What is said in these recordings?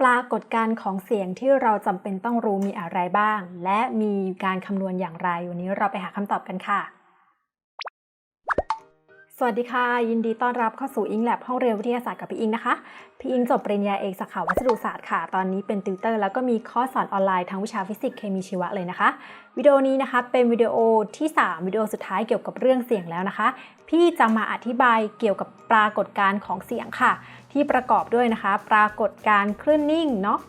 ปรากฏการณ์ของเสียงที่เราจำเป็นต้องรู้มีอะไรบ้าง และมีการคำนวณอย่างไร วันนี้เราไปหาคำตอบกันค่ะ สวัสดีค่ะ ยินดีต้อนรับเข้าสู่อิงแลบห้องเรียนวิทยาศาสตร์กับพี่อิงนะคะ พี่อิงจบปริญญาเอกสาขาวัสดุศาสตร์ค่ะ ตอนนี้เป็นติวเตอร์แล้วก็มีคอร์สสอนออนไลน์ทั้งวิชาฟิสิกส์เคมีชีวะเลยนะคะ วิดีโอนี้นะคะเป็นวิดีโอที่ 3 วิดีโอสุดท้ายเกี่ยวกับเรื่องเสียงแล้วนะคะ พี่จะมาอธิบายเกี่ยวกับปรากฏการณ์ของเสียงค่ะ ที่ประกอบด้วยนะคะ ปรากฏการณ์คลื่นนิ่งเนาะ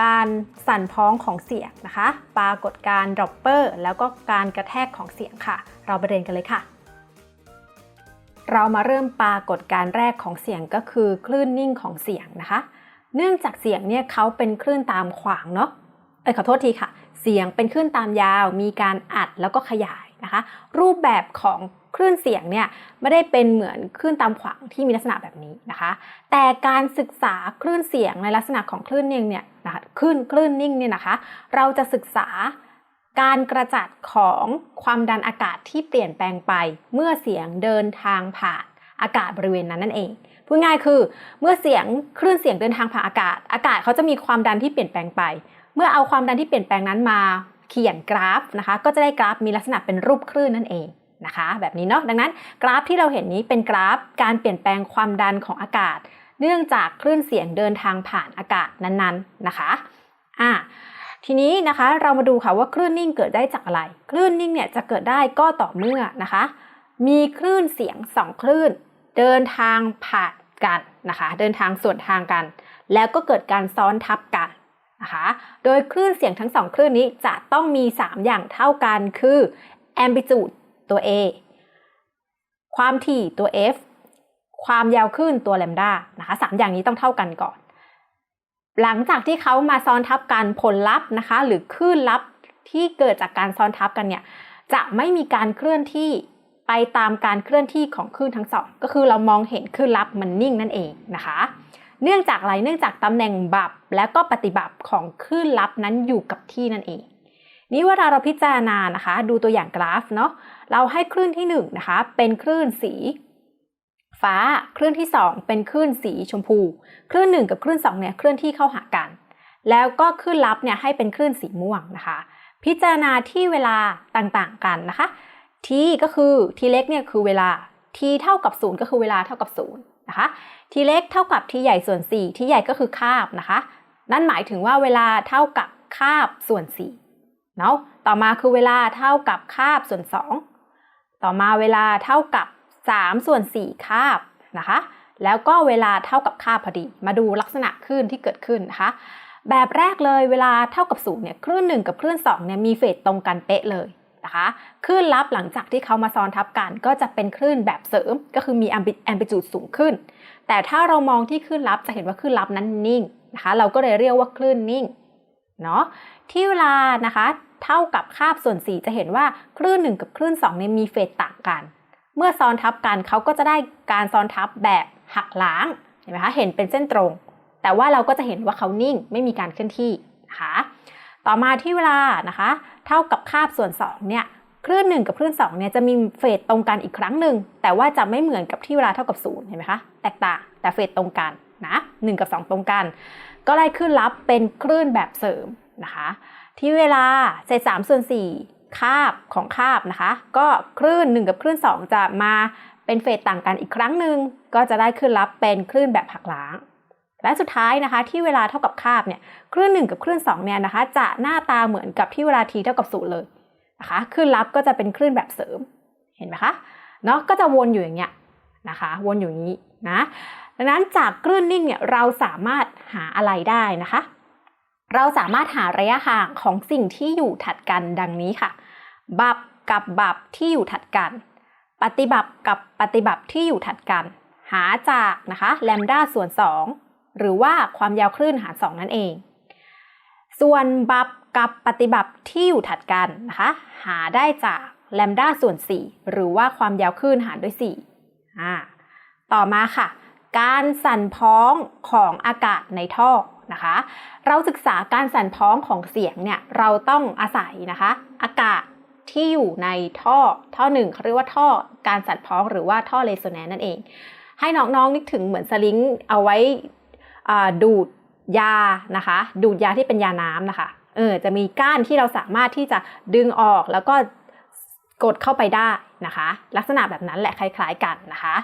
การสั่นพ้องของเสียงนะคะ ปรากฏการณ์ดรอปเปอร์แล้วก็การกระแทกของเสียงค่ะ เราไปเรียนกันเลยค่ะ เรามาเริ่มปรากฏการแรกของเสียงก็คือคลื่นนิ่งของเสียงนะคะ เนื่องจากเสียงเนี่ยเขาเป็นคลื่นตามขวางเนาะเอ้ยขอโทษทีค่ะ เสียงเป็นคลื่นตามยาว มีการอัดแล้วก็ขยายนะคะ รูปแบบของคลื่นเสียงเนี่ยไม่ได้เป็นเหมือนคลื่นตามขวางที่มีลักษณะแบบนี้นะคะ แต่การศึกษาคลื่นเสียงในลักษณะของคลื่นนิ่งเนี่ยนะคะคลื่นคลื่นนิ่งเนี่ยนะคะ เราจะศึกษา การกระจัดของความดันอากาศที่เปลี่ยนแปลงไป เมื่อเสียงเดินทางผ่านอากาศบริเวณนั้นนั่นเองพูดง่ายคือเมื่อเสียงคลื่นเสียงเดินทางผ่านอากาศ อากาศเขาจะมีความดันที่เปลี่ยนแปลงไป เมื่อเอาความดันที่เปลี่ยนแปลงนั้นมาเขียนกราฟนะคะ ก็จะได้กราฟมีลักษณะเป็นรูปคลื่นนั่นเองนะคะ แบบนี้เนาะดังนั้นกราฟที่เราเห็นนี้เป็นกราฟการเปลี่ยนแปลงความดันของอากาศ เนื่องจากคลื่นเสียงเดินทางผ่านอากาศนั้นๆนะคะอ่า ทีนี้นะคะเรามาดูค่ะว่าคลื่นนิ่งเกิดได้จากอะไร คลื่นนิ่งเนี่ยจะเกิดได้ก็ต่อเมื่อนะคะ มีคลื่นเสียงสองคลื่น เดินทางผ่านกันนะคะ เดินทางส่วนทางกัน แล้วก็เกิดการซ้อนทับกันนะคะ โดยคลื่นเสียงทั้งสองคลื่นนี้จะต้องมี 3 อย่างเท่ากันคือ amplitude ตัว A ความถี่ตัว F ความยาวคลื่นตัว lambda นะคะสามอย่างนี้ต้องเท่ากันก่อน หลังจากที่เขามาซ้อนทับกันผลลัพธ์นะคะ หรือคลื่นลับที่เกิดจากการซ้อนทับกันเนี่ยจะไม่มีการเคลื่อนที่ไปตามการเคลื่อนที่ของคลื่นทั้งสอง ก็คือเรามองเห็นคลื่นลับมันนิ่งนั่นเองนะคะ เนื่องจากอะไรเนื่องจากตำแหน่งบับและก็ปฏิบัติของคลื่นลับนั้นอยู่กับที่นั่นเอง นี้เวลาเราพิจารณานะคะ ดูตัวอย่างกราฟเนาะเราให้คลื่นที่1นนะคะเป็นคลื่นสี ฟ้าคลื่นที่ 2 เป็นคลื่นสีชมพู คลื่น 1 กับคลื่น2เนี่ยเคลื่อนที่เข้าหากัน แล้วก็คลื่นลับเนี่ยให้เป็นคลื่นสีม่วงนะคะ พิจารณาที่เวลาต่างๆกันนะคะ t ก็คือ t เล็กเนี่ยคือเวลา t เท่ากับ0ก็คือเวลาเท่ากับ0นะคะ t เล็กเท่ากับ t ใหญ่ส่วน4 t ใหญ่ก็คือคาบนะคะ นั่นหมายถึงว่าเวลาเท่ากับคาบส่วน4เนาะต่อมาคือเวลาเท่ากับคาบส่วน 2 ต่อมาเวลาเท่ากับ 3 ส่วน 4 คาบนะคะ แล้วก็เวลาเท่ากับคาบพอดี มาดูลักษณะคลื่นที่เกิดขึ้นนะคะ แบบแรกเลยเวลาเท่ากับ0เนี่ยคลื่น 1 กับคลื่น2เนี่ยมีเฟสตรงกันเป๊ะเลยนะคะคลื่นลับหลังจากที่เขามาซ้อนทับกัน ก็จะเป็นคลื่นแบบเสริม ก็คือมีแอมพลิจูดสูงขึ้น แต่ถ้าเรามองที่คลื่นลับจะเห็นว่าคลื่นลับนั้นนิ่งนะคะเราก็เลยเรียกว่าคลื่นนิ่งเนาะที่เวลานะคะเท่ากับคาบส่วน 4 จะเห็นว่าคลื่น 1 กับคลื่น2เนี่ยมีเฟสต่างกัน เมื่อซ้อนทับกันเขาก็จะได้การซ้อนทับแบบหักล้างเห็นไหมคะเห็นเป็นเส้นตรง แต่ว่าเราก็จะเห็นว่าเขานิ่งไม่มีการเคลื่อนที่นะคะต่อมาที่เวลานะคะ เท่ากับคาบส่วน2เนี่ยคลื่น1กับคลื่น2เนี่ยจะมีเฟสตรงกันอีกครั้งหนึ่งแต่ว่าจะไม่เหมือนกับที่เวลาเท่ากับ0เห็นไหมคะแตกต่างแต่เฟสตรงกันนะ1กับ 2 ตรงกัน ก็ไล่คลื่นลับเป็นคลื่นแบบเสริมนะคะ ที่เวลาเศษ3ส่วน4 คาบของคาบนะคะ ก็คลื่น 1 กับคลื่น 2 จะมาเป็นเฟสต่างกันอีกครั้งหนึ่งก็จะได้คลื่นลับเป็นคลื่นแบบหักล้าง และสุดท้ายนะคะที่เวลาเท่ากับคาบเนี่ยคลื่น 1 กับคลื่น2เนี่ยนะคะ จะหน้าตาเหมือนกับที่เวลา t เท่ากับ0เลยนะคะคลื่นลับก็จะเป็นคลื่นแบบเสริมเห็นไหมคะเนาะก็จะวนอยู่อย่างเงี้ยนะคะวนอยู่อย่างนี้นะดังนั้นจากคลื่นนิ่งเนี่ยเราสามารถหาอะไรได้นะคะ เราสามารถหาระยะห่างของสิ่งที่อยู่ถัดกันดังนี้ค่ะ บับกับบับที่อยู่ถัดกัน ปฏิบัติกับปฏิบัติที่อยู่ถัดกัน หาจากนะคะแลมดาส่วน 2 หรือว่าความยาวคลื่นหาร 2 นั่นเอง ส่วนบับกับปฏิบัติที่อยู่ถัดกันนะคะหาได้จากแลมดาส่วน 4 หรือว่าความยาวคลื่นหารด้วย4อ่าต่อมาค่ะ การสั่นพ้องของอากาศในท่อ นะคะ เราศึกษาการสั่นพ้องของเสียงเนี่ยเราต้องอาศัยนะคะ อากาศที่อยู่ในท่อท่อหนึ่งเขาเรียกว่าท่อการสั่นพ้องหรือว่าท่อเรโซแนนซ์นั่นเอง ให้น้องๆนึกถึงเหมือนสลิงเอาไว้ดูดยานะคะ ดูดยาที่เป็นยาน้ำนะคะเออจะมีก้านที่เราสามารถที่จะดึงออกแล้วก็กดเข้าไปได้นะคะ ลักษณะแบบนั้นแหละคล้าย ๆ กันนะคะ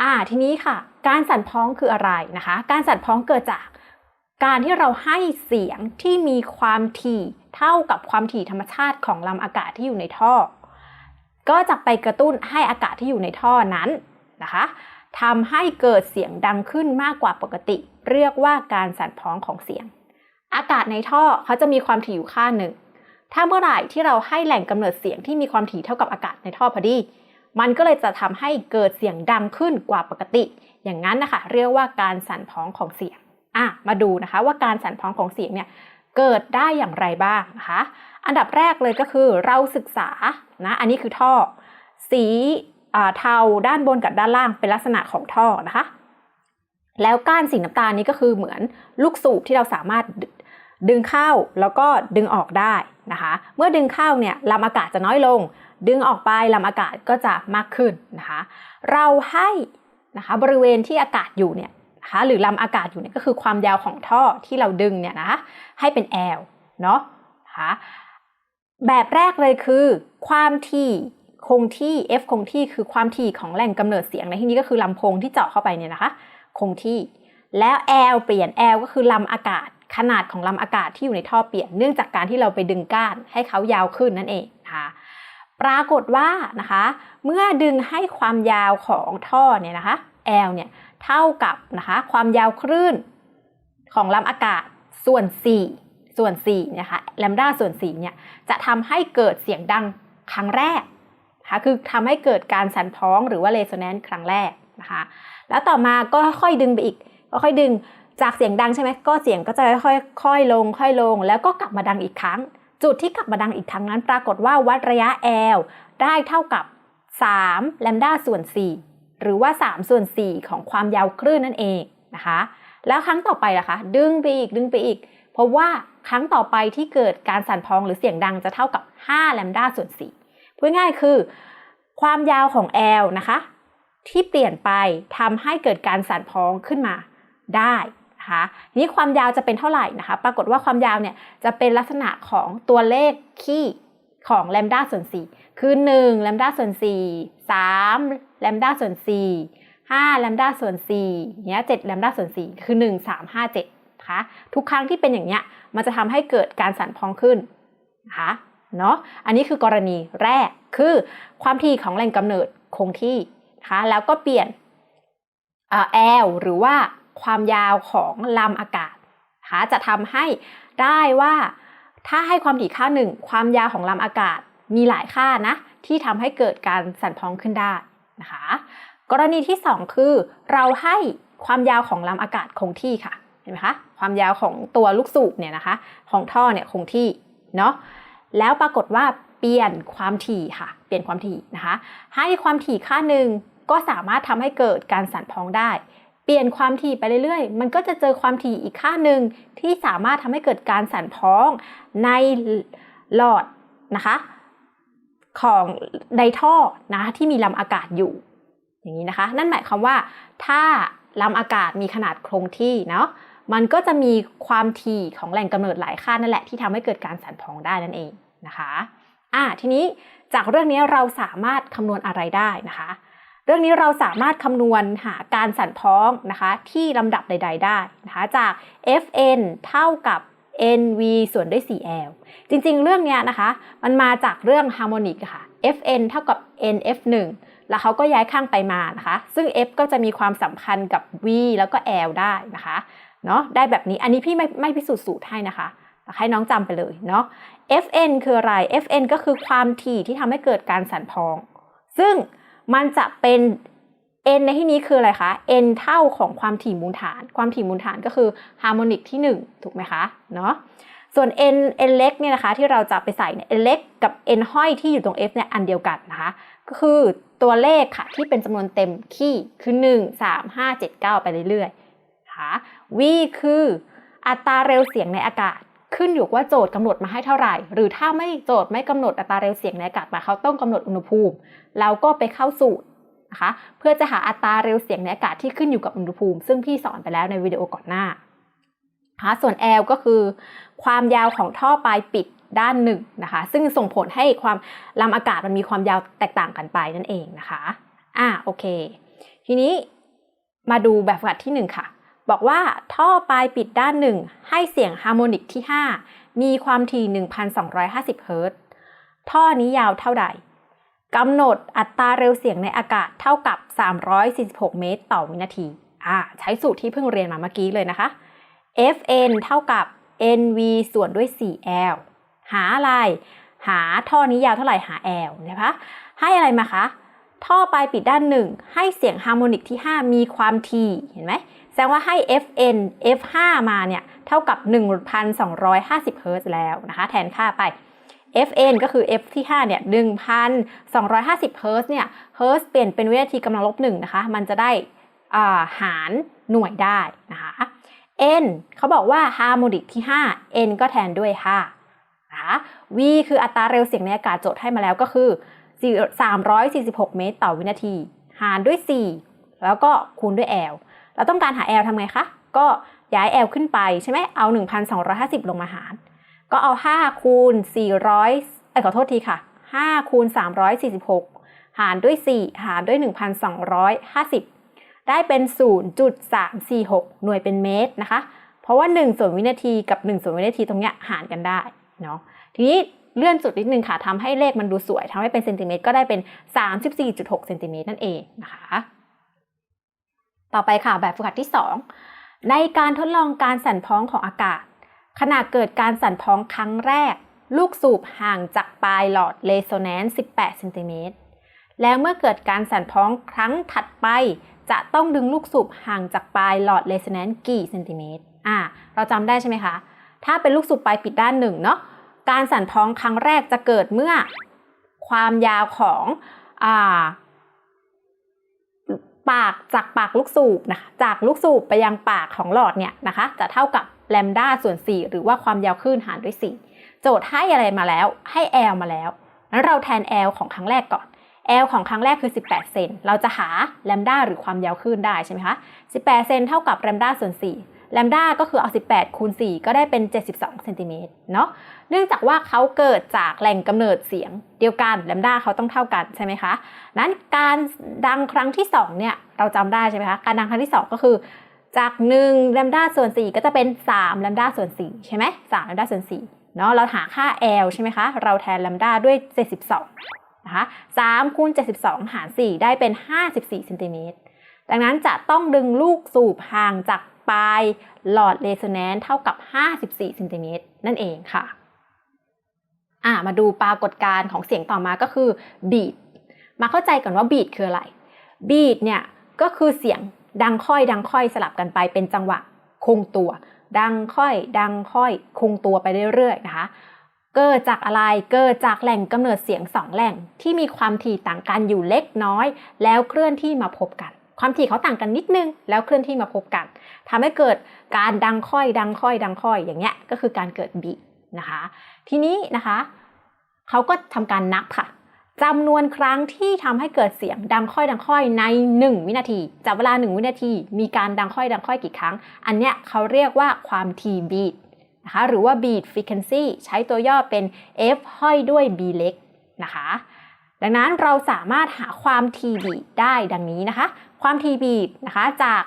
อ่าทีนี้ค่ะ การสั่นพ้องคืออะไรนะคะ การสั่นพ้องเกิดจาก การที่เราให้เสียงที่มีความถี่เท่ากับความถี่ธรรมชาติของลำอากาศที่อยู่ในท่อ ก็จะไปกระตุ้นให้อากาศที่อยู่ในท่อนั้นนะคะทำให้เกิดเสียงดังขึ้นมากกว่าปกติ เรียกว่าการสั่นพ้องของเสียง อากาศในท่อเขาจะมีความถี่อยู่ค่าหนึ่ง ถ้าเมื่อไหร่ที่เราให้แหล่งกำเนิดเสียงที่มีความถี่เท่ากับอากาศในท่อพอดี มันก็เลยจะทำให้เกิดเสียงดังขึ้นกว่าปกติ อย่างนั้นนะคะเรียกว่าการสั่นพ้องของเสียง อะมาดูนะคะว่าการสั่นพ้องของเสียงเนี่ยเกิดได้อย่างไรบ้างนะคะ อันดับแรกเลยก็คือเราศึกษานะอันนี้คือท่อ สีเทาด้านบนกับด้านล่างเป็นลักษณะของท่อนะคะ แล้วก้านสีน้ำตาลนี้ก็คือเหมือนลูกสูบที่เราสามารถดึงเข้าแล้วก็ดึงออกได้นะคะ เมื่อดึงเข้าเนี่ยลำอากาศจะน้อยลง ดึงออกไปลำอากาศก็จะมากขึ้นนะคะ เราให้นะคะบริเวณที่อากาศอยู่เนี่ย นะคะหรือลำอากาศอยู่เนี่ยก็คือความยาวของท่อที่เราดึงเนี่ยนะให้เป็น L เนาะนะคะแบบแรกเลยคือ ความถี่คงที่ F คงที่คือความถี่ของแหล่งกำเนิดเสียงในที่นี้ก็คือลำโพงที่เจาะเข้าไปเนี่ยนะคะ คงที่ แล้ว L เปลี่ยน L ก็คือลำอากาศขนาดของลำอากาศที่อยู่ในท่อเปลี่ยนเนื่องจากการที่เราไปดึงก้านให้เขายาวขึ้นนั่นเองนะคะปรากฏว่านะคะ เมื่อดึงให้ความยาวของท่อเนี่ยนะคะ L เนี่ย เท่ากับนะคะความยาวคลื่นของลำอากาศส่วน 4 ส่วน4นะคะแลมดาส่วน4เนี่ยจะทำให้เกิดเสียงดังครั้งแรกนะคะคือทำให้เกิดการสั่นพ้องหรือว่าเรโซแนนซ์ครั้งแรกนะคะแล้วต่อมาก็ค่อยดึงไปอีกก็ค่อยดึงจากเสียงดังใช่ไหมก็เสียงก็จะค่อยๆลง ค่อยลง แล้วก็กลับมาดังอีกครั้ง จุดที่กลับมาดังอีกครั้งนั้น ปรากฏว่าวัดระยะ L ได้เท่ากับ3แลมดาส่วน 4 หรือว่า3ส่วน4ของความยาวคลื่นนั่นเองนะคะ แล้วครั้งต่อไปล่ะคะ ดึงไปอีกดึงไปอีก เพราะว่าครั้งต่อไปที่เกิดการสั่นพ้องหรือเสียงดังจะเท่ากับ5แลมดาส่วน4พูดง่ายคือ ความยาวของ L นะคะ ที่เปลี่ยนไปทำให้เกิดการสั่นพ้องขึ้นมาได้นะคะนี้ความยาวจะเป็นเท่าไหร่นะคะ ปรากฏว่าความยาวเนี่ยจะเป็นลักษณะของตัวเลขคี่ ของแลมดาส่วน 4 คือ1แลมดาส่วน4 3แลมดาส่วน4 5แลมดาส่วน4เนี้ย7แลมดาส่วน 4 คือ 1 3 5 7นะคะทุกครั้งที่เป็นอย่างเนี้ยมันจะทำให้เกิดการสั่นพองขึ้นนะคะเนาะอันนี้คือกรณีแรกคือความถี่ของแหล่งกำเนิดคงที่นะคะแล้วก็เปลี่ยน L หรือว่าความยาวของลำอากาศนะคะจะทำให้ได้ว่า ถ้าให้ความถี่ค่าหนึ่งความยาวของลำอากาศมีหลายค่านะที่ทำให้เกิดการสั่นพองขึ้นได้นะคะ กรณีที่ 2 คือ เราให้ความยาวของลำอากาศคงที่ค่ะเห็นไหมคะความยาวของตัวลูกสูบเนี่ยนะคะ ของท่อเนี่ยคงที่เนาะแล้วปรากฏว่าเปลี่ยนความถี่ค่ะ เปลี่ยนความถี่นะคะ ให้ความถี่ค่าหนึ่งก็สามารถทำให้เกิดการสั่นพองได้ เปลี่ยนความถี่ไปเรื่อยๆ มันก็จะเจอความถี่อีกค่าหนึ่งที่สามารถทำให้เกิดการสั่นพ้องในหลอดนะคะของในท่อนะที่มีลำอากาศอยู่อย่างนี้นะคะ นั่นหมายความว่าถ้าลำอากาศมีขนาดคงที่เนาะมันก็จะมีความถี่ของแหล่งกำเนิดหลายค่านั่นแหละที่ทำให้เกิดการสั่นพ้องได้นั่นเองนะคะอ่าทีนี้จากเรื่องนี้เราสามารถคำนวณอะไรได้นะคะ เรื่องนี้เราสามารถคำนวณหาการสั่นพ้องนะคะ ที่ลำดับใด ๆ ได้นะคะจาก fn เท่ากับ nv ส่วนด้วย 4l จริงๆ เรื่องนี้นะคะ มันมาจากเรื่องฮาร์โมนิกค่ะ fn เท่ากับ nf1 แล้วเขาก็ย้ายข้างไปมานะคะ ซึ่ง f ก็จะมีความสัมพันธ์กับ v แล้วก็ l ได้นะคะเนาะได้แบบนี้อันนี้พี่ไม่ไม่พิสูจน์สูตรให้นะคะให้น้องจำไปเลยเนาะ fn คืออะไร fn ก็คือความถี่ที่ทำให้เกิดการสั่นพ้อง ซึ่ง มันจะเป็น n ในที่นี้คืออะไรคะ n เท่าของความถี่มูลฐาน ความถี่มูลฐานก็คือฮาร์โมนิกที่ 1 ถูกไหมคะ เนาะส่วน n n เล็กเนี่ยนะคะที่เราจะไปใส่เนี่ย n เล็กกับ n ห้อยที่อยู่ตรง f เนี่ยอันเดียวกันนะคะ ก็คือตัวเลขค่ะที่เป็นจำนวนเต็มคี่คือ 1 3 5 7 9 ไปเรื่อยๆนะคะ v คืออัตราเร็วเสียงในอากาศ ขึ้นอยู่ว่าโจทย์กำหนดมาให้เท่าไหร่ หรือถ้าไม่โจทย์ไม่กำหนดอัตราเร็วเสียงในอากาศมาเขาต้องกำหนดอุณหภูมิเราก็ไปเข้าสูตรนะคะเพื่อจะหาอัตราเร็วเสียงในอากาศที่ขึ้นอยู่กับอุณหภูมิ ซึ่งพี่สอนไปแล้วในวิดีโอก่อนหน้าคะส่วน L ก็คือ ความยาวของท่อปลายปิดด้านหนึ่งนะคะ ซึ่งส่งผลให้ความลำอากาศมันมีความยาวแตกต่างกันไปนั่นเองนะคะ อ่าโอเค ทีนี้มาดูแบบฝึกหัดที่ 1 ค่ะ บอกว่าท่อปลายปิดด้านหนึ่งให้เสียงฮาร์โมนิกที่ 5 มีความถี่ 1,250 เฮิรตซ์ ท่อนี้ยาวเท่าใดกำหนดอัตราเร็วเสียงในอากาศเท่ากับ 346 เมตร ต่อวินาที อ่า ใช้สูตรที่เพิ่งเรียนมาเมื่อกี้เลยนะคะ Fn เท่ากับ Nv ส่วนด้วย 4L หาอะไร หาท่อนี้ยาวเท่าไหร่ หา L นะคะ ให้อะไรมาคะ ท่อปลายปิดด้านหนึ่ง ให้เสียงฮาร์โมนิกที่ 5 มีความถี่ เห็นไหม แสดงว่าให้ Fn F5 มาเนี่ยเท่ากับ 1,250เฮิรตซ์แล้วนะคะแทนค่าไป Fn ก็คือ F ที่5เนี่ย1,250เฮิรตซ์เนี่ยเฮิรตซ์เปลี่ยนเป็นวินาทีกำลังลบหนึ่งนะคะ มันจะได้หารหน่วยได้นะคะ n เขาบอกว่าฮาร์โมนิกที่ 5 n ก็แทนด้วย5นะคะ v คืออัตราเร็วเสียงในอากาศโจทย์ให้มาแล้วก็คือ 346 เมตรต่อวินาที หารด้วย 4 แล้วก็คูณด้วย l เราต้องการหา l ทำไงคะ ก็ย้าย l ขึ้นไปใช่ไหมเอา 1,250 ลงมาหาร ก็เอา 5 คูณ 400เอ้ยขอโทษทีค่ะ 5 คูณ 346 หารด้วย 4 หารด้วย 1,250 ได้เป็น 0.346 หน่วยเป็นเมตรนะคะ เพราะว่า 1 ส่วนวินาทีกับ 1 ส่วนวินาทีตรงเนี้ยหารกันได้เนาะ ทีนี้เลื่อนจุดนิดนึงค่ะทำให้เลขมันดูสวยทำให้เป็นเซนติเมตรก็ได้เป็น 34.6 เซนติเมตรนั่นเองนะคะ ต่อไปค่ะแบบฝึกหัดที่ 2 ในการทดลองการสั่นพ้องของอากาศ ขณะเกิดการสั่นพ้องครั้งแรก ลูกสูบห่างจากปลายหลอดเรโซแนนซ์18เซนติเมตรแล้วเมื่อเกิดการสั่นพ้องครั้งถัดไป จะต้องดึงลูกสูบห่างจากปลายหลอดเรโซแนนซ์กี่เซนติเมตรอ่าเราจำได้ใช่ไหมคะ ถ้าเป็นลูกสูบปลายปิดด้านหนึ่งเนาะการสั่นพ้องครั้งแรกจะเกิดเมื่อความยาวของอ่า ปากจากปากลูกสูบนะคะจากลูกสูบไปยังปากของหลอดเนี่ยนะคะจะเท่ากับแลมด้าส่วน 4 หรือว่าความยาวคลื่นหารด้วย 4 โจทย์ให้อะไรมาแล้วให้ L มาแล้วนั้นเราแทน L ของครั้งแรกก่อน L ของครั้งแรกคือ 18 เซน เราจะหาแลมด้าหรือความยาวคลื่นได้ใช่ไหมคะ 18 เซนเท่ากับแลมด้าส่วน 4 แลมด้าก็คือเอา 18 คูณ 4 ก็ได้เป็น 72เซนติเมตรเนาะ เนื่องจากว่าเขาเกิดจากแหล่งกำเนิดเสียงเดียวกันแลมด้าเขาต้องเท่ากันใช่ไหมคะ นั้นการดังครั้งที่ 2 เนี่ย เราจำได้ใช่ไหมคะ การดังครั้งที่ 2 ก็คือจาก1แลมด้าส่วน 4 ก็จะเป็น3แลมด้าส่วน 4 ใช่ไหม3แลมด้าส่วน4เนาะ เราหาค่า L ใช่ไหมคะ เราแทนแลมด้าด้วย 72 นะคะ3คูณ72 หาร 4 ได้เป็น 54เซนติเมตรดังนั้นจะต้องดึงลูกสูบห่างจาก ปลายหลอดเรโซแนนซ์เท่ากับ 54เซนติเมตรนั่นเองค่ะอ่ามาดูปรากฏการณ์ของเสียงต่อมาก็คือบีดมาเข้าใจก่อนว่าบีดคืออะไรบีดเนี่ยก็คือเสียงดังค่อยดังค่อยสลับกันไปเป็นจังหวะคงตัว ดังค่อย ดังค่อยคงตัวไปเรื่อยๆนะคะเกิดจากอะไรเกิดจากแหล่งกำเนิดเสียงสองแหล่งที่มีความถี่ต่างกันอยู่เล็กน้อย แล้วเคลื่อนที่มาพบกัน ความถี่เขาต่างกันนิดนึง แล้วเคลื่อนที่มาพบกันทำให้เกิดการดังค่อยดังค่อย ดังค่อยอย่างเงี้ยก็คือการเกิดบีนะคะ ทีนี้นะคะเขาก็ทำการนับค่ะจำนวนครั้งที่ทำให้เกิดเสียงดังค่อยดังค่อยใน 1 วินาทีจับเวลา 1 วินาที มีการดังค่อยดังค่อยกี่ครั้ง อันเนี้ยเขาเรียกว่าความถี่บีทนะคะหรือว่า beat frequency ใช้ตัวย่อเป็น f ห้อยด้วย b เล็กนะคะ ดังนั้นเราสามารถหาความถี่บีได้ดังนี้นะคะ ความถี่บีทนะคะจาก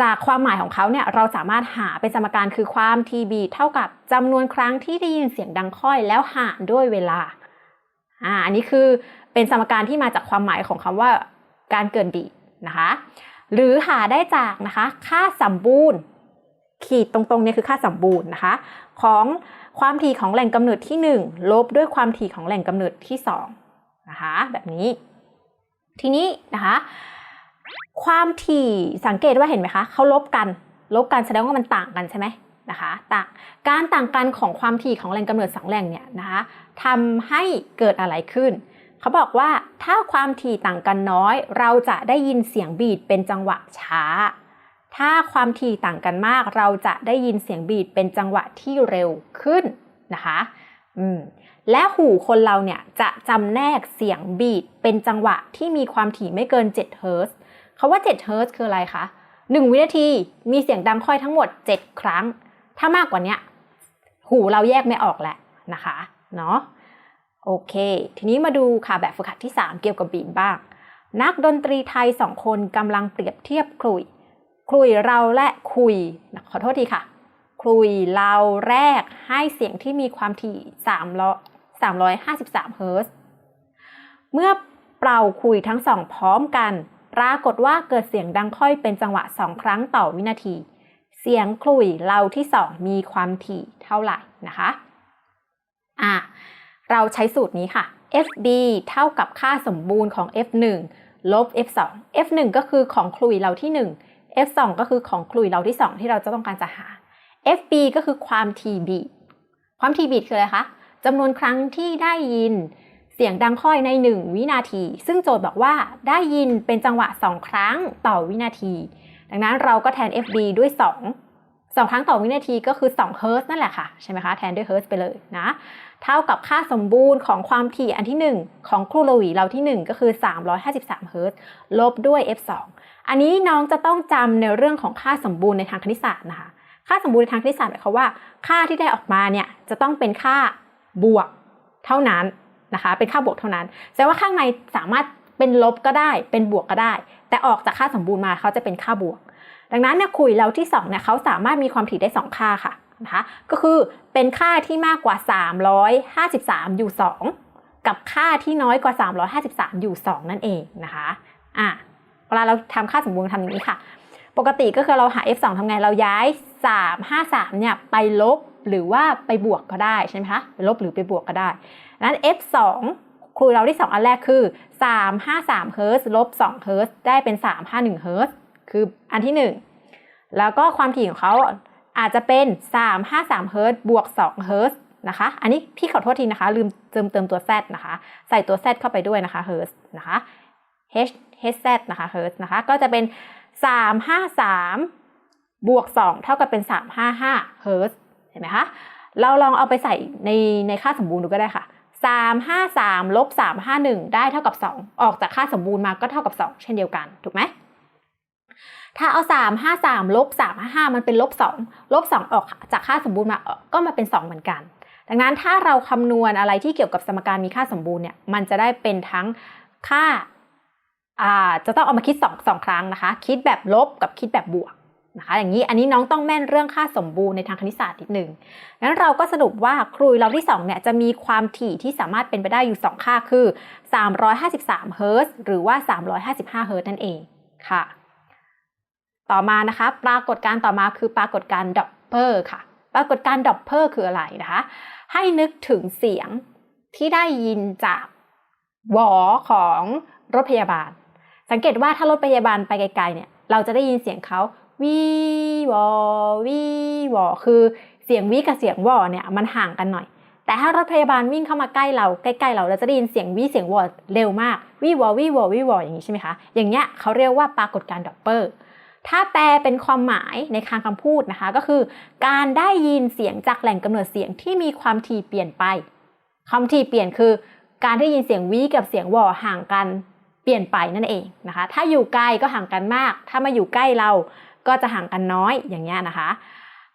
จากความหมายของเขาเนี่ยเราสามารถหาเป็นสมการคือความทีบีเท่ากับจำนวนครั้งที่ได้ยินเสียงดังค่อยแล้วหารด้วยเวลาอ่าอันนี้คือเป็นสมการที่มาจากความหมายของคำว่าการเกินบีนะคะหรือหาได้จากนะคะค่าสมบูรณ์ ขีดตรงๆเนี่ยคือค่าสมบูรณ์นะคะของความถี่ของแหล่งกำเนิดที่ 1 ลบด้วยความถี่ของแหล่งกำเนิดที่2นะคะแบบนี้ ทีนี้นะคะ ความถี่สังเกตว่าเห็นไหมคะเขาลบกัน ลบกันแสดงว่ามันต่างกันใช่ไหมนะคะต่างการต่างกันของความถี่ของแหล่งกำเนิดสองแหล่งเนี่ยนะคะทำให้เกิดอะไรขึ้น เขาบอกว่าถ้าความถี่ต่างกันน้อย เราจะได้ยินเสียงบีดเป็นจังหวะช้า ถ้าความถี่ต่างกันมาก เราจะได้ยินเสียงบีดเป็นจังหวะที่เร็วขึ้นนะคะ และหูคนเราเนี่ยจะจำแนกเสียงบีดเป็นจังหวะที่มีความถี่ไม่เกิน7เฮิร์ตซ์คาว่า7เฮิร์ตซ์คืออะไรคะ 1 วินาทีมีเสียงดังค่อยทั้งหมด 7 ครั้ง ถ้ามากกว่านี้หูเราแยกไม่ออกแหละนะคะเนาะโอเค ทีนี้มาดูค่ะแบบฝึกหัดที่ 3 เกี่ยวกับบีมบ้าง นักดนตรีไทยสองคนกำลังเปรียบเทียบคลุย คลุยเราและคุย ขอโทษทีค่ะ คลุยเราแรกให้เสียงที่มีความถี่353เฮิรตซ์เมื่อเป่าคุยทั้งสองพร้อมกัน ปรากฏว่าเกิดเสียงดังค่อยเป็นจังหวะ 2 ครั้งต่อวินาที เสียงคลุยเราที่ 2 มีความถี่เท่าไหร่นะคะอะเราใช้สูตรนี้ค่ะ FB เท่ากับค่าสมบูรณ์ของ F1 ลบ F2 F1 ก็คือของคลุยเราที่ 1 F2 ก็คือของคลุยเราที่ 2 ที่เราจะต้องการจะหา FB ก็คือความถี่บีทความถี่บีทคืออะไรคะจำนวนครั้งที่ได้ยินเสียงดังค่อยใน 1 วินาที ซึ่งโจทย์บอกว่าได้ยินเป็นจังหวะ 2 ครั้งต่อวินาที ดังนั้นเราก็แทน FB ด้วย 2 2 ครั้งต่อวินาทีก็คือ2เฮิร์ต์นั่นแหละค่ะ ใช่ไหมคะ แทนด้วยเฮิร์ตไปเลยนะ เท่ากับค่าสมบูรณ์ของความถี่อันที่ 1 ของครูโลวีเราที่ 1 ก็คือ 353เฮิร์ตลบด้วย F2 อันนี้น้องจะต้องจำในเรื่องของค่าสมบูรณ์ในทางคณิตศาสตร์นะคะ ค่าสมบูรณ์ในทางคณิตศาสตร์หมายความว่า ค่าที่ได้ออกมาเนี่ยจะต้องเป็นค่าบวกเท่านั้นนะคะ เป็นค่าบวกเท่านั้นแสดงว่าข้างในสามารถเป็นลบก็ได้ เป็นบวกก็ได้ แต่ออกจากค่าสมบูรณ์มาเขาจะเป็นค่าบวก ดังนั้นเนี่ยคุยเราที่2เนี่ยเขาสามารถมีความถี่ได้ 2 ค่าค่ะนะคะก็คือเป็นค่าที่มากกว่า 353 อยู่ 2 กับค่าที่น้อยกว่า 353 อยู่ 2 นั่นเองนะคะอะเวลาเราทำค่าสมบูรณ์ทำอย่างนี้ค่ะ ปกติก็คือเราหา f2 ทำไงเราย้าย 3 5 3เนี่ยไปลบหรือว่าไปบวกก็ได้ใช่ไหมคะไปลบหรือไปบวกก็ได้นั้น f2 ครูเราที่ 2 อันแรกคือ 353เฮิร์ตลบ2เฮิร์ตได้เป็น 351เฮิร์ตคืออันที่ 1 แล้วก็ความถี่ของเขาอาจจะเป็น 353เฮิร์ตบวก2เฮิร์ตนะคะ อันนี้พี่ขอโทษทีนะคะ ลืมเติมเติมตัว z นะคะ ใส่ตัว z เข้าไปด้วยนะคะเฮิร์ตนะคะ h h z นะคะเฮิร์ตนะคะ ก็จะเป็น 353 บวก 2 เท่ากับเป็น 355เฮิร์ตเห็นไหมคะ เราลองเอาไปใส่ในในค่าสมบูรณ์ดูก็ได้ค่ะ 353ลบ351 ได้เท่ากับ 2 ออกจากค่าสมบูรณ์มาก็เท่ากับ 2 เช่นเดียวกัน ถูกไหมถ้าเอา 353ลบ355 มันเป็นลบ2ลบ2ออกจากค่าสมบูรณ์มาก็มาเป็น 2 เหมือนกัน ดังนั้นถ้าเราคำนวณอะไรที่เกี่ยวกับสมการมีค่าสมบูรณ์เนี่ย มันจะได้เป็นทั้งค่า จะต้องเอามาคิด2 2ครั้งนะคะ คิดแบบลบกับคิดแบบบวกนะคะอย่างนี้อันนี้น้องต้องแม่นเรื่องค่าสมบูรณ์ในทางคณิตศาสตร์นิดหนึ่งงั้นเราก็สรุปว่าครุยเราที่2เนี่ยจะมีความถี่ที่สามารถเป็นไปได้อยู่ 2 ค่าคือ 353เฮิร์ตซ์หรือว่า 355เฮิร์ตซ์นั่นเองค่ะ ต่อมานะคะปรากฏการต่อมาคือปรากฏการดับเบิลค่ะ ปรากฏการดับเบิลคืออะไรนะคะ ให้นึกถึงเสียงที่ได้ยินจากหวอของรถพยาบาล สังเกตว่าถ้ารถพยาบาลไปไกลๆเนี่ยเราจะได้ยินเสียงเขาวีวอวีวอคือเสียงวีกับเสียงวอเนี่ยมันห่างกันหน่อย แต่ถ้ารถพยาบาลวิ่งเข้ามาใกล้เราใกล้ๆเราเราจะได้ยินเสียงวีเสียงวอเร็วมากวีวอวีวอวีวออย่างนี้ใช่ไหมคะอย่างเงี้ยเขาเรียกว่าปรากฏการณ์ดับเบิลถ้าแปลเป็นความหมายในทางคำพูดนะคะ ก็คือ การได้ยินเสียงจากแหล่งกำเนิดเสียงที่มีความถี่เปลี่ยนไปความถี่เปลี่ยนคือ การได้ยินเสียงวีกับเสียงวอห่างกัน เปลี่ยนไปนั่นเองนะคะ ถ้าอยู่ไกลก็ห่างกันมาก ถ้ามาอยู่ใกล้เราก็จะห่างกันน้อยอย่างเงี้ยนะคะ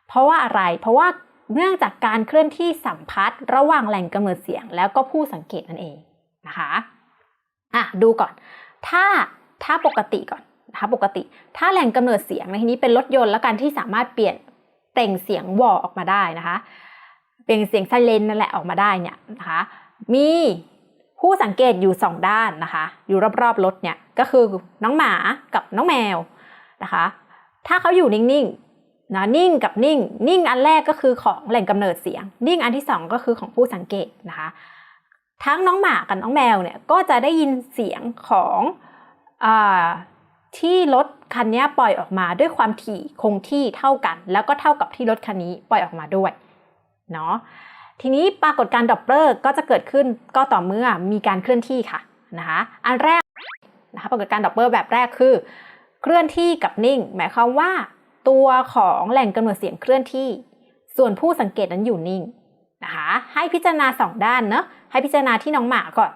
เพราะว่าอะไร เพราะว่าเนื่องจากการเคลื่อนที่สัมพัทธ์ระหว่างแหล่งกำเนิดเสียงแล้วก็ผู้สังเกตนั่นเองนะคะอะดูก่อน ถ้าถ้าปกติก่อนนะคะปกติ ถ้าแหล่งกำเนิดเสียงในที่นี้เป็นรถยนต์แล้วกันที่สามารถเปลี่ยนเปล่งเสียงวอออกมาได้นะคะ เปล่งเสียงไซเรนนั่นแหละออกมาได้เนี่ยนะคะ มี ผู้สังเกตอยู่สองด้านนะคะ อยู่รอบๆรถเนี่ยก็คือน้องหมากับน้องแมวนะคะ ถ้าเขาอยู่นิ่งๆนะนิ่งกับนิ่ง นิ่งอันแรกก็คือของแหล่งกำเนิดเสียง นิ่งอันที่สองก็คือของผู้สังเกตนะคะ ทั้งน้องหมากับน้องแมวเนี่ยก็จะได้ยินเสียงของอที่รถคันนี้ปล่อยออกมาด้วยความถี่คงที่เท่ากัน แล้วก็เท่ากับที่รถคันนี้ปล่อยออกมาด้วยเนาะ ทีนี้ปรากฏการดอปเปอร์ก็จะเกิดขึ้นก็ต่อเมื่อมีการเคลื่อนที่ค่ะนะคะอันแรกนะคะปรากฏการดอปเปอร์แบบแรกคือ เคลื่อนที่กับนิ่ง หมายความว่า ตัวของแหล่งกำเนิดเสียงเคลื่อนที่ ส่วนผู้สังเกตนั้นอยู่นิ่งนะคะให้พิจารณาสองด้านเนาะให้พิจารณาที่น้องหมาก่อน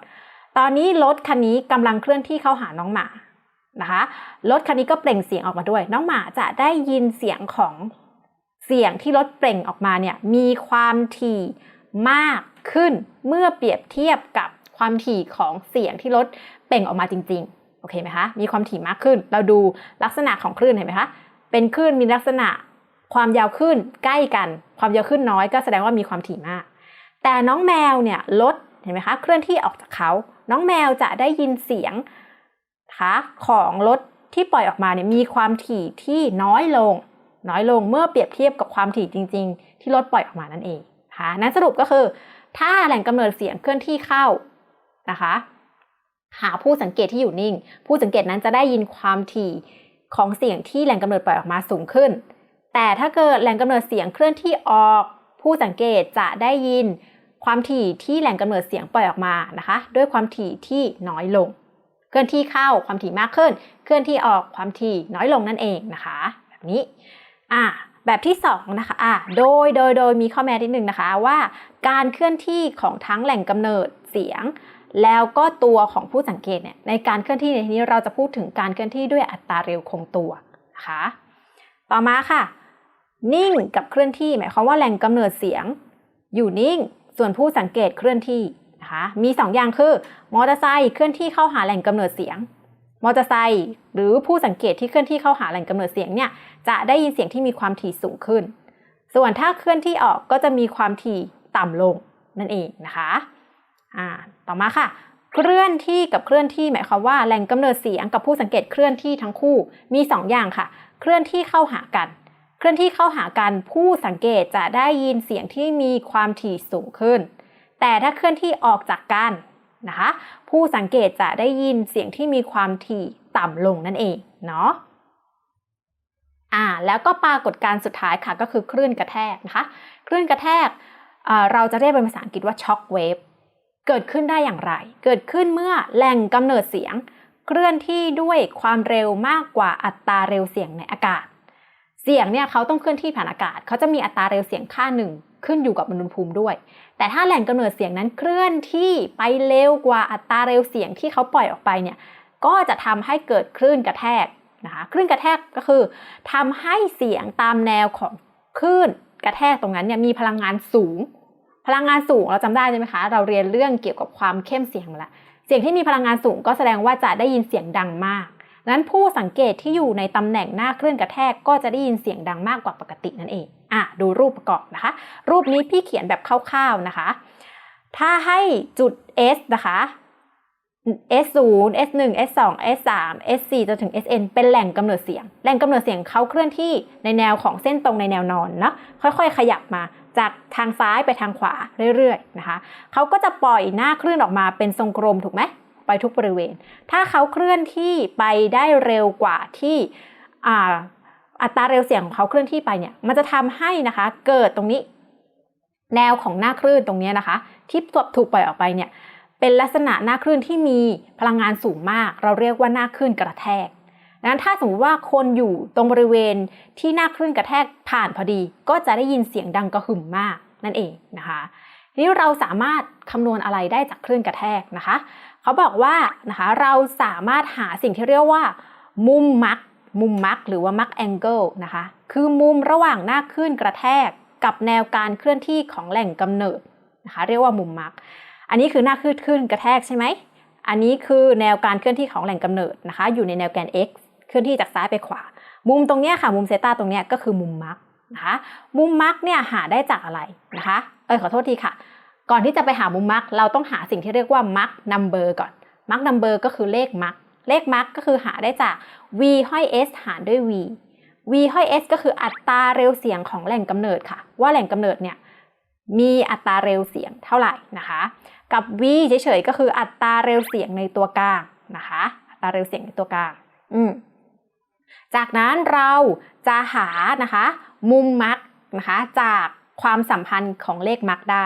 ตอนนี้รถคันนี้กำลังเคลื่อนที่เข้าหาน้องหมานะคะรถคันนี้ก็เปล่งเสียงออกมาด้วย น้องหมาจะได้ยินเสียงของเสียงที่รถเปล่งออกมาเนี่ยมีความถี่ มากขึ้นเมื่อเปรียบเทียบกับความถี่ของเสียงที่รถเป่งออกมาจริง ๆ โอเคไหมคะ มีความถี่มากขึ้น เราดูลักษณะของคลื่นเห็นไหมคะ เป็นคลื่นมีลักษณะความยาวขึ้นใกล้กัน ความยาวขึ้นน้อยก็แสดงว่ามีความถี่มาก แต่น้องแมวเนี่ยรถเห็นไหมคะ เคลื่อนที่ออกจากเขา น้องแมวจะได้ยินเสียงนะคะของรถที่ปล่อยออกมาเนี่ยมีความถี่ที่น้อยลง น้อยลงเมื่อเปรียบเทียบกับความถี่จริง ๆ ที่รถปล่อยออกมานั่นเอง นะคะนั้นสรุปก็คือ ถ้าแหล่งกำเนิดเสียงเคลื่อนที่เข้านะคะ หาผู้สังเกตที่อยู่นิ่ง ผู้สังเกตนั้นจะได้ยินความถี่ของเสียงที่แหล่งกำเนิดปล่อยออกมาสูงขึ้น แต่ถ้าเกิดแหล่งกำเนิดเสียงเคลื่อนที่ออก ผู้สังเกตจะได้ยินความถี่ที่แหล่งกำเนิดเสียงปล่อยออกมานะคะ ด้วยความถี่ที่น้อยลง เคลื่อนที่เข้าความถี่มากขึ้น เคลื่อนที่ออกความถี่น้อยลงนั่นเองนะคะ แบบนี้อ่า แบบที่2นะคะอ่าโดยโดยโดยมีข้อแม้นิดนึงนะคะว่า การเคลื่อนที่ของทั้งแหล่งกำเนิดเสียง แล้วก็ตัวของผู้สังเกตเนี่ยในการเคลื่อนที่ในที่นี้เราจะพูดถึงการเคลื่อนที่ด้วยอัตราเร็วคงตัวนะคะต่อมาค่ะ นิ่งกับเคลื่อนที่หมายความว่าแหล่งกำเนิดเสียง อยู่นิ่งส่วนผู้สังเกตเคลื่อนที่นะคะมี2อย่างคือมอเตอร์ไซค์เคลื่อนที่เข้าหาแหล่งกำเนิดเสียง มอเตอร์ไซค์หรือผู้สังเกตที่เคลื่อนที่เข้าหาแหล่งกำเนิดเสียงเนี่ยจะได้ยินเสียงที่มีความถี่สูงขึ้น ส่วนถ้าเคลื่อนที่ออกก็จะมีความถี่ต่ำลงนั่นเองนะคะอ่าต่อมาค่ะ เคลื่อนที่กับเคลื่อนที่หมายความว่าแหล่งกำเนิดเสียงกับผู้สังเกตเคลื่อนที่ทั้งคู่มี2อย่างค่ะ เคลื่อนที่เข้าหากัน เคลื่อนที่เข้าหากันผู้สังเกตจะได้ยินเสียงที่มีความถี่สูงขึ้น แต่ถ้าเคลื่อนที่ออกจากกัน นะคะ ผู้สังเกตจะได้ยินเสียงที่มีความถี่ต่ำลงนั่นเองเนาะอ่าแล้วก็ปรากฏการณ์สุดท้ายค่ะก็คือคลื่นกระแทกนะคะคลื่นกระแทกเราจะเรียกเป็นภาษาอังกฤษว่าช็อคเวฟเกิดขึ้นได้อย่างไร เกิดขึ้นเมื่อแหล่งกำเนิดเสียง เคลื่อนที่ด้วยความเร็วมากกว่าอัตราเร็วเสียงในอากาศ เสียงเนี่ยเขาต้องเคลื่อนที่ผ่านอากาศ เขาจะมีอัตราเร็วเสียงค่าหนึ่ง ขึ้นอยู่กับอุณหภูมิด้วย แต่ถ้าแหล่งกำเนิดเสียงนั้นเคลื่อนที่ไปเร็วกว่าอัตราเร็วเสียงที่เขาปล่อยออกไปเนี่ยก็จะทำให้เกิดคลื่นกระแทกนะคะคลื่นกระแทกก็คือทำให้เสียงตามแนวของคลื่นกระแทกตรงนั้นเนี่ยมีพลังงานสูง พลังงานสูงเราจำได้ใช่ไหมคะ เราเรียนเรื่องเกี่ยวกับความเข้มเสียงมาแล้วเสียงที่มีพลังงานสูงก็แสดงว่าจะได้ยินเสียงดังมาก นั้นผู้สังเกตที่อยู่ในตำแหน่งหน้าคลื่นกระแทกก็จะได้ยินเสียงดังมากกว่าปกตินั่นเองอะดูรูปประกอบนะคะ รูปนี้พี่เขียนแบบคร่าวๆนะคะ ถ้าให้จุด S นะคะ S0 S1 S2 S3 S4 จนถึง Sn เป็นแหล่งกำเนิดเสียง แหล่งกำเนิดเสียงเขาเคลื่อนที่ในแนวของเส้นตรงในแนวนอนเนาะค่อยๆ ขยับมาจากทางซ้ายไปทางขวาเรื่อยๆนะคะเขาก็จะปล่อยหน้าคลื่นออกมาเป็นทรงกลมถูกไหม ไปทุกบริเวณ ถ้าเขาเคลื่อนที่ไปได้เร็วกว่าที่อัตราเร็วเสียงของเขาเคลื่อนที่ไปเนี่ยมันจะทำให้นะคะเกิดตรงนี้ แนวของหน้าคลื่นตรงนี้นะคะ ที่ถูกปล่อยออกไปเนี่ยเป็นลักษณะหน้าคลื่นที่มีพลังงานสูงมาก เราเรียกว่าหน้าคลื่นกระแทกดังนั้นถ้าสมมติว่าคนอยู่ตรงบริเวณที่หน้าคลื่นกระแทกผ่านพอดี ก็จะได้ยินเสียงดังกระหึ่มมากนั่นเองนะคะทีนี้เราสามารถคำนวณอะไรได้จากคลื่นกระแทกนะคะ เขาบอกว่านะคะเราสามารถหาสิ่งที่เรียกว่า มุมมักมุมมักหรือว่ามักแองเกิลนะคะคือมุมระหว่างหน้าคลื่นกระแทกกับแนวการเคลื่อนที่ของแหล่งกำเนิดนะคะเรียกว่ามุมมัก อันนี้คือหน้าคลื่นคลื่นกระแทกใช่ไหมอันนี้คือแนวการเคลื่อนที่ของแหล่งกำเนิดนะคะ อยู่ในแนวแกน x เคลื่อนที่จากซ้ายไปขวา มุมตรงนี้ค่ะมุมเซตาตรงนี้ก็คือมุมมักนะคะมุมมักเนี่ยหาได้จากอะไรนะคะเออขอโทษทีค่ะ ก่อนที่จะไปหามุมมักเราต้องหาสิ่งที่เรียกว่ามักนัมเบอร์ก่อนมักนัมเบอร์ก็คือเลขมักเลขมักก็คือหาได้จาก v ห้อย s หารด้วย v v ห้อย s ก็คืออัตราเร็วเสียงของแหล่งกำเนิดค่ะ ว่าแหล่งกำเนิดเนี่ยมีอัตราเร็วเสียงเท่าไหร่นะคะ กับ v เฉยๆก็คืออัตราเร็วเสียงในตัวกลางนะคะ อัตราเร็วเสียงในตัวกลาง อืมจากนั้นเราจะหานะคะ มุมมักนะคะ จากความสัมพันธ์ของเลขมักได้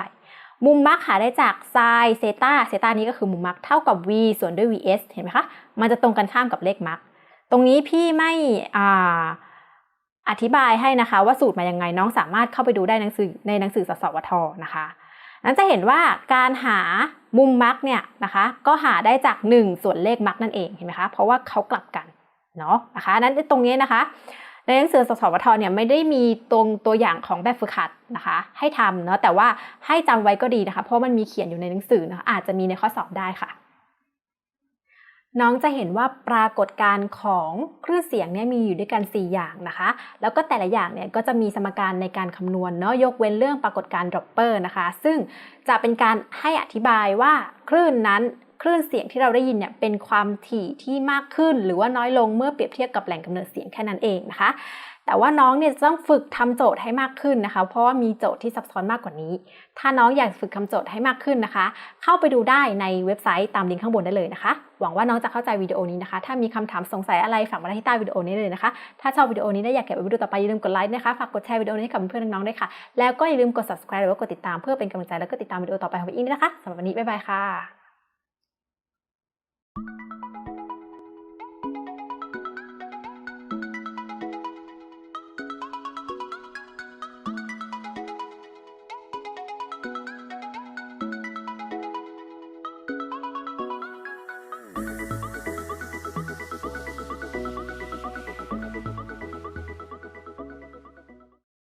มุมมักหาได้จากไซน์เซตาเซตานี้ก็คือมุมมักเท่ากับ v ส่วนด้วย vs เห็นไหมคะ มันจะตรงกันข้ามกับเลขมักตรงนี้พี่ไม่ออธิบายให้นะคะว่าสูตรมายังไงน้องสามารถเข้าไปดูได้หนังสือในหนังสือสสวทนะคะนั้นจะเห็นว่าการหามุมมักเนี่ยนะคะ ก็หาได้จาก 1 ส่วนเลขมักนั่นเองเห็นไหมคะเพราะว่าเขากลับกันเนาะนะคะนั้นตรงนี้นะคะ ในหนังสือสสวทเนี่ยไม่ได้มีตรงตัวอย่างของแบบฝึกหัดนะคะ ให้ทำเนาะแต่ว่าให้จำไว้ก็ดีนะคะ เพราะมันมีเขียนอยู่ในหนังสือนะคะอาจจะมีในข้อสอบได้ค่ะ น้องจะเห็นว่าปรากฏการณ์ของคลื่นเสียงเนี่ยมีอยู่ด้วยกัน 4 อย่างนะคะ แล้วก็แต่ละอย่างเนี่ยก็จะมีสมการในการคำนวณเนาะยกเว้นเรื่องปรากฏการณ์ดรอปเปอร์นะคะ ซึ่งจะเป็นการให้อธิบายว่าคลื่นนั้น คลื่นเสียงที่เราได้ยินเนี่ยเป็นความถี่ที่มากขึ้น หรือว่าน้อยลงเมื่อเปรียบเทียบกับแหล่งกำเนิดเสียงแค่นั้นเองนะคะ แต่ว่าน้องเนี่ยจะต้องฝึกทำโจทย์ให้มากขึ้นนะคะ เพราะว่ามีโจทย์ที่ซับซ้อนมากกว่านี้ ถ้าน้องอยากฝึกทำโจทย์ให้มากขึ้นนะคะ เข้าไปดูได้ในเว็บไซต์ตามลิงก์ข้างบนได้เลยนะคะ หวังว่าน้องจะเข้าใจวิดีโอนี้นะคะ ถ้ามีคำถามสงสัยอะไรฝากมาที่ใต้วิดีโอนี้เลยนะคะ ถ้าชอบวิดีโอนี้และอยากเก็บไว้วิดีโอต่อไปอย่าลืมกดไลค์นะคะ ฝากกดแชร์วิดีโอนี้ให้กับเพื่อนๆน้องๆด้วยค่ะ แล้วก็อย่าลืมกด subscribe หรือว่ากดติดตามเพื่อเป็นกำลังใจแล้วก็ติดตามวิดีโอต่อไปของอิงด้วยนะคะสำหรับวันนี้บ๊ายบายค่ะ